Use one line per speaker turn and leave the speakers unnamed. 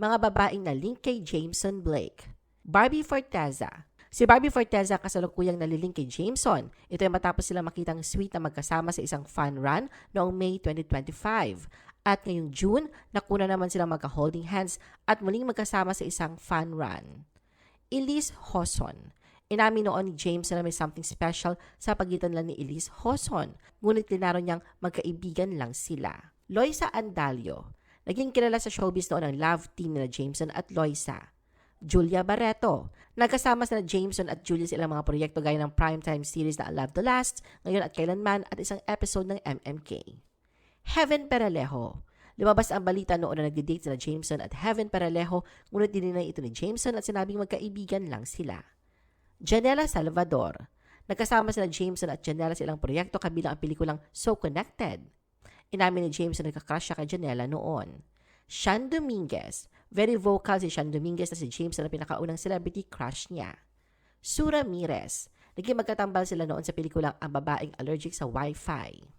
mga babaeng na link kay Jameson Blake. Barbie Forteza. Si Barbie Forteza kasalukuyang nalilink kay Jameson. Ito ay matapos sila makitang sweet na magkasama sa isang fun run noong May 2025. At ngayong June, nakuna naman silang magka-holding hands at muling magkasama sa isang fun run. Elise Hoson. Inamin noon ni James na may something special sa pagitan lang ni Elise Hoson, ngunit linaro niyang magkaibigan lang sila. Loisa Andalio. Naging kilala sa showbiz noon ang love team nila Jameson at Loisa. Julia Barreto. Nagkasama sina Jameson at Julia sa ilang mga proyekto gaya ng primetime series na Love the Last, Ngayon at Kailanman at isang episode ng MMK. Heaven Peralejo. Lumabas ang balita noon na nagde-date sila Jameson at Heaven Peralejo, ngunit dininay ito ni Jameson at sinabing magkaibigan lang sila. Janela Salvador. Nagkasama sila Jameson at Janela sa ilang proyekto kabilang ang pelikulang So Connected. Inamin ni Jameson na nagka-crush siya kay Janela noon. Sean Dominguez. Very vocal si Sean Dominguez na si Jameson na pinakaunang celebrity crush niya. Sura Mires. Naging magkatambal sila noon sa pelikulang Ang Babaeng Allergic sa Wi-Fi.